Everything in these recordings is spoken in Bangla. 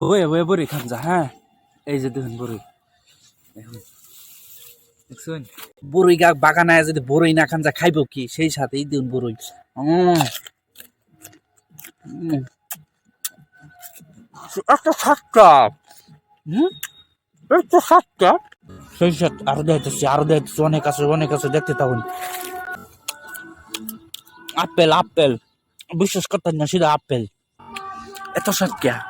বয়ে বয়ে বড়ি খান যা হ্যাঁ? এই যে দেখুন বড়ি। দেখুন। দেখছেন? বড়ই গা বাগানায় যদি বড়ই না খান যা খাইব কি? সেই সাথে এই দেখুন বড়ই। একটা সাতটা। হুম? একটা সাতটা। সেই সাত, আরও দেখতেছি আরও দেখতেছি অনেক আছে অনেক আছে, দেখতে থাকুন। Apple apple. বিশ্বাস করতেন না, সেটা আপেল। এত সাত কে হুম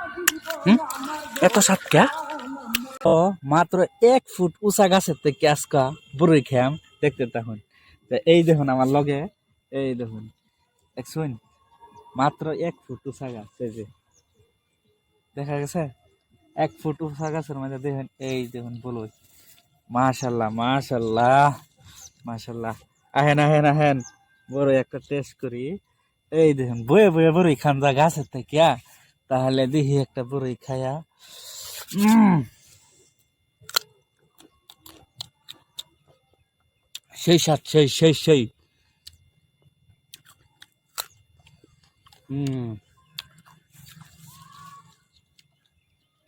এত সাত কে? ও, মাত্র এক ফুট উঁচা গাছের থেকে আজকা বড়ই খেয়াম দেখতে তখন। এই দেখুন আমার লগে, এই দেখুন। দেখছুন মাত্র এক ফুট উঁচা গাছ, এই যে। দেখা গেছে? এক ফুট উঁচা গাছের মধ্যে দেখুন, এই দেখুন বলুন। মাশাল্লাহ মাশাল্লাহ মাশাল্লাহ। আহেন আহেন আহেন। বড় একটা টেস্ট করি। এই দেখুন, বয়ে বয়ে বড়ই খান যা গাছের থেকে তাহলে দেখি একটা বড়ই খায়া। সেই সাত সেই সেই সেই।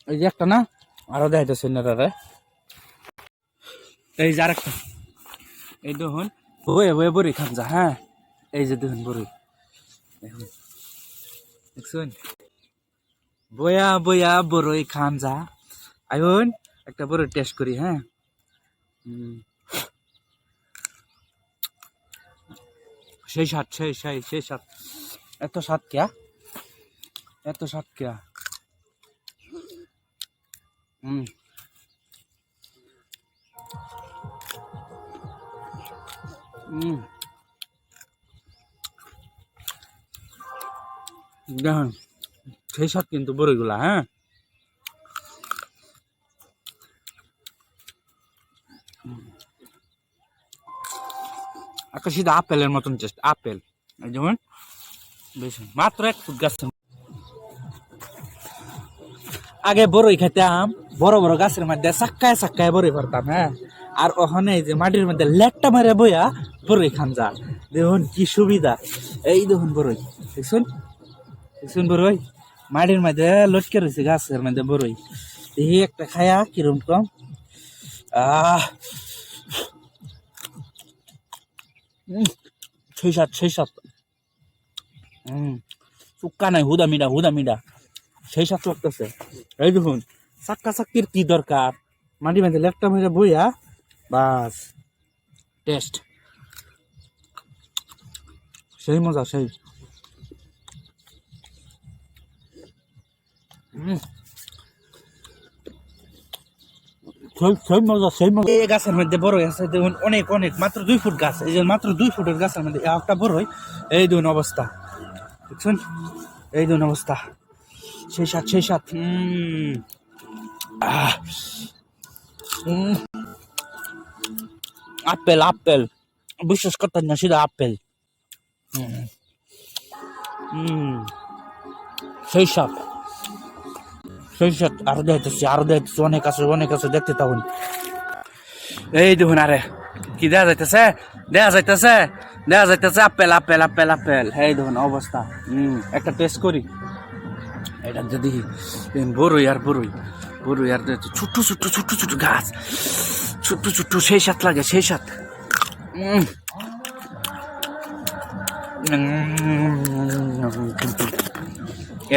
এই যে একটা না, আরও দেখাইতেছে না দাদা এই যে আরেকটা। এই দেখুন বয়ে বয়ে বড়ি খান যা হ্যাঁ। এই যে দেখুন বড়ি দেখুন। দেখছেন? বয়া বয়া বড়ই খান যা। আইন একটা বড় টেস্ট করি হ্যাঁ। সেই সাত সেই সেই সেই সাত এত সাত কেয়া? এত সাত কেয়া? হুম হুম দেখুন। সেই সাত কিন্তু বড়ইগুলা হ্যাঁ? একটা সিধা আপেলের মতন চেষ্ট আপেল। যেমন, বেশ, মাত্র এক ফুট গাছ। আগে বড়ই খেতাম, বড় বড় গাছের মধ্যে চাক্কায় চাক্কায় বড়ই ভরতাম হ্যাঁ? আর ওখানে যে মাটির মধ্যে লেটটা মারে বইয়া বড়ই খান যা দেখুন কি সুবিধা। এই দেখুন বড়ই দেখুন দেখুন বড়ই? মাটির মধ্যে লটকে রয়েছে, গাছের মধ্যে বড়ই। এই একটা খায়া কিরম কম। আহ! সেই সাত সেই সাত। হম চুক্কা নাই, হুদা মিডা হুদা মিডা। সেই সাত লাগতেছে। এই দেখুন, চাক্কা চাক্কির কি দরকার? মাটি মাঝে লেপটা মেরে বইয়া, বাস। টেস্ট। সেই মজা, সেই। সেই মজা সেই এই গাছের মধ্যে বড় আছে, দেখুন, অনেক অনেক, মাত্র দুই ফুট গাছ। এই যে মাত্র দুই ফুটের গাছের মধ্যে একটা বড় এই দেখুন অবস্থা। দেখছেন? এই দেখুন অবস্থা। সেই সাত সেই সাত। Apple apple. বিশ্বাস করতেন না সেটা আপেল। সেই সাত। সাত আরও দেখতেছি আরও দেখতেছি, অনেক আছে অনেক আছে, দেখতে থাকুন। এই দেখুন আরে, কি দেয়া যাইতেছে? দেয়া যাইতেছে? দেয়া যাইতেছে আপেল আপেল আপেল আপেল। এই দেখুন অবস্থা। হম, একটা টেস্ট করি। এটা যদি বড়ই আর বড়ই বড়ই আর ছোট্ট ছোট্ট ছোট্ট ছোট্ট গাছ, ছোট্ট ছোট্ট, সেই সাত লাগে, সেই সাত।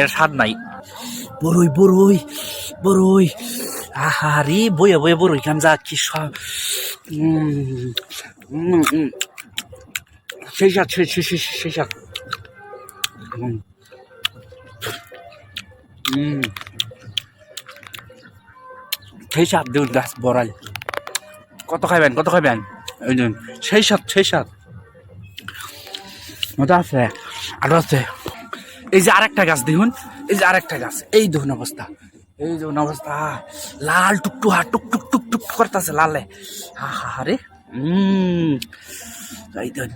এর স্বাদ নাই। বড়ই বড়ই বড়ই আহারে বইয়া বইয়া বড়ই খান যা কি সব। সেই সাত সেই সাত। সেই সাত দিন গাছ বড়াই। কত খাইবেন কত খাইবেন? ওই সেই সাত সেই সাত। মজা আছে, আরও আছে। এই যে আরেকটা গাছ দেখুন, এই যে আরেকটা গাছ, এই দেখুন অবস্থা, এই দেখুন অবস্থা, লাল টুকটু হা টুক টুক টুক টুক করতেছে লালে। হা হা হা রে এই দেখুন,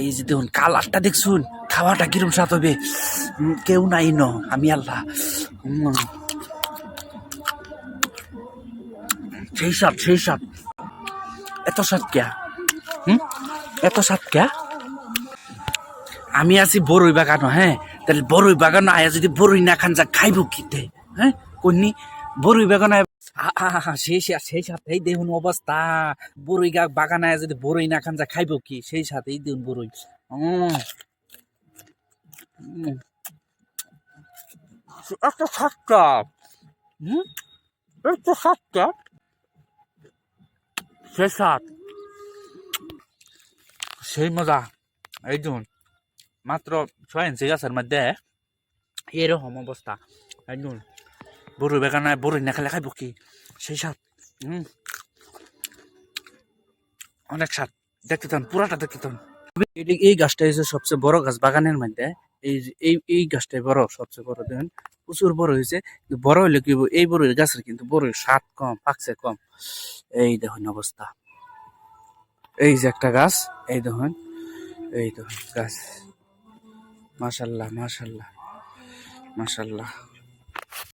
এই যে দেখুন, কালারটা দেখছুন খাওয়াটা কিরম স্বাদ হবে? কেউ নাই ন, আমি আল্লাহ। সেই সাত সেই সাত এত সাত কেয়া? হুম? এত সাত কেয়া? আমি আছি বড়ই বাগানো হ্যাঁ? তাহলে বড়ই বাগান আয়া যদি বড়ই না খান, যা খাইব কিতে? হ্যাঁ কন্যি? বরুই বাগানায় আ- আ- আ- সেই সেই সাথেই দেখুন অবস্থা। বরুই গা বাগানায় যদি বরুই না খান, যা খাইব কি? সেই সাথেই দেখুন। উম। এত সাতটা। হুম? এত সাতটা। সে সাত। সেই মজা। এই দেখুন। মাত্র ছয় ইঞ্চি গাছের মধ্যে এরকম অবস্থা। দেখুন বরুই বাগানায় বরুই না খেলে খাইব কি? সেই সাত হুম। অনেক স্বাদ। দেখতে থান পুরাটা দেখতে থান এই- গাছটা হচ্ছে সবচেয়ে বড় গাছ বাগানের মধ্যে। এই এই এই গাছটাই বড়, সবচেয়ে বড়, দেখেন। প্রচুর বড় হয়েছে বড় হইলে কি এই বড় গাছের কিন্তু বড় স্বাদ কম, পাকছে কম। এই দেখুন অবস্থা। এই যে একটা গাছ, এই দেখুন। এই দেখুন, গাছ। মাশাল্লাহ মাশাল্লাহ মাশাল্লাহ।